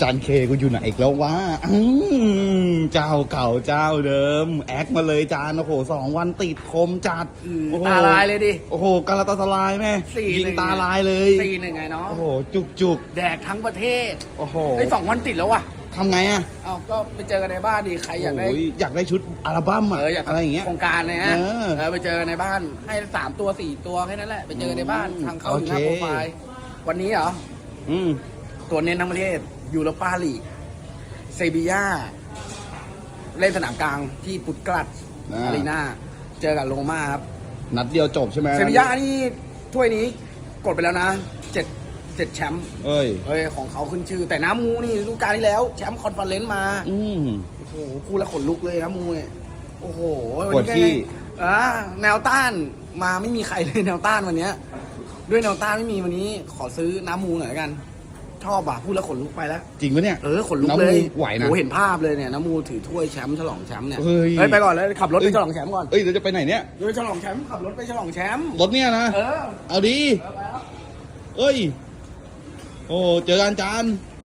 จานเคกูอยู่ไหนอีกแล้ววะอืมเจ้าเก่าเจ้าเดิม แอคมาเลยจานโอ้โหสองวันติดคมจัดอืมโอ้โหตาลายเลยดิ โอ้โหกาลาตาสลายแม่สี่ยิงหนึ่ตาลายเลยสี่หนึ่งไงเนาะโอ้โหจุกจุกแดกทั้งประเทศโอ้โหไอ้ยสองวันติดแล้วว่ะทำไงอะเอาก็ไปเจอกันในบ้านดิใครอยากได้โอยากได้ชุดอัลบั้มอะเอออยากอะไรอย่างเงี้ยโครงการเลยฮะเออเออไปเจอกันในบ้านให้สามตัวสี่ตัวแค่นั้นแหละไปเจอกันในบ้านอืมทางเข้าอยู่หน้าโอเคโปรไฟล์วันนี้เหรออืมตัวเน้นทั้งประเทศ ยูโรปาลีกเซบีย่าเล่นสนามกลางที่ปุตกรัดอ่าอารีนาเจอกับโรม่าครับ นัดเดียวจบใช่ไหมเซบีย่านี่ถ้วยนี้กดไปแล้วนะเจ็ดเจ็ดแชมป์เอ้ย เฮ้ยของเขาขึ้นชื่อ แต่น้ำมูนี่ฤดูกาลที่แล้วแชมป์คอนเฟอเรนซ์มา อืม โอ้โหพูดแล้วขนลุกเลยน้ำมูเนี่ยโอ้โหปวดขี้อ่าแนวต้านมาไม่มีใครเลยแนวต้านวันเนี้ย ด้วยแนวต้านไม่มีวันนี้ ขอซื้อน้ำมูหน่อยละกัน ชอบอะพูดแล้วขนลุกไปแล้ว จริงปะเนี่ย เออขนลุกน้ำเลมูยไหวนะโอ้เห็นภาพเลยเนี่ยน้ำมูถือถ้วยแชมป์ฉลองแชมป์เนี่ยเฮ้ย ไปก่อนเลยขับรถไปฉลองแชมป์ก่อนเอ้ยเราจะไปไหนเนี่ย เดี๋ยวไปฉลองแชมป์ขับรถไปฉลองแชมป์รถเนี่ยนะ เออ เอาดีเอาไปแล้ว เอ้ย โอ้ เจอกันจาน